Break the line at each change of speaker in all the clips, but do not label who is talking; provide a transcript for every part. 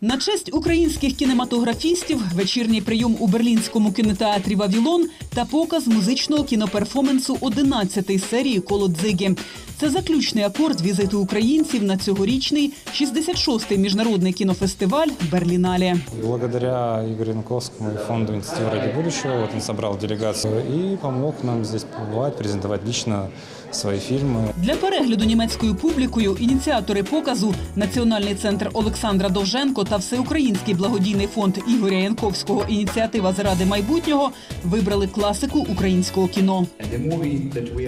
На честь українських кінематографістів вечірній прийом у берлінському кінотеатрі Вавілон та показ музичного кіноперформансу 11-ї серії Коло Дзиги. Це заключний акорд візиту українців на цьогорічний 66-й міжнародний кінофестиваль Берлінале.
Благодаря Игорю Янковскому и фонду «Инициатива ради будущего» вот он собрал делегацию и помог нам здесь побывать, презентовать лично свои фильмы.
Для перегляду німецькою публікою ініціатори показу Національний центр Олександра Довженко та Всеукраїнський благодійний фонд Ігоря Янковського Ініціатива заради майбутнього вибрали класику українського кіно.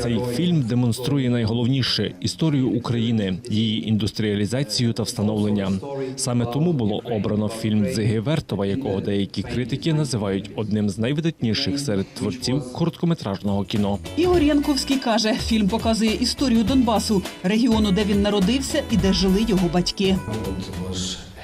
Цей фільм демонструє найголовніше історію України, її індустріалізацію та встановлення. Саме тому було обрано фільм Дзиги Вертова, якого деякі критики називають одним з найвидатніших серед творців короткометражного кіно.
Ігор Янковський каже, фільм показує історію Донбасу, регіону, де він народився і де жили його батьки.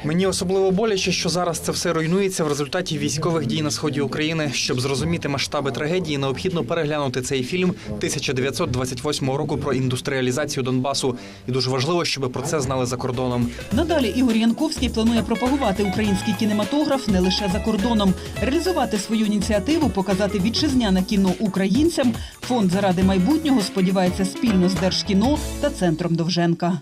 Мені особливо боляче, що зараз це все руйнується в результаті військових дій на сході України. Щоб зрозуміти масштаби трагедії, необхідно переглянути цей фільм 1928 року про індустріалізацію Донбасу. І дуже важливо, щоб про це знали за кордоном.
Надалі Ігор Янковський планує пропагувати український кінематограф не лише за кордоном, реалізувати свою ініціативу, показати вітчизняне кіно українцям. Фонд заради майбутнього сподівається спільно з Держкіно та центром Довженка.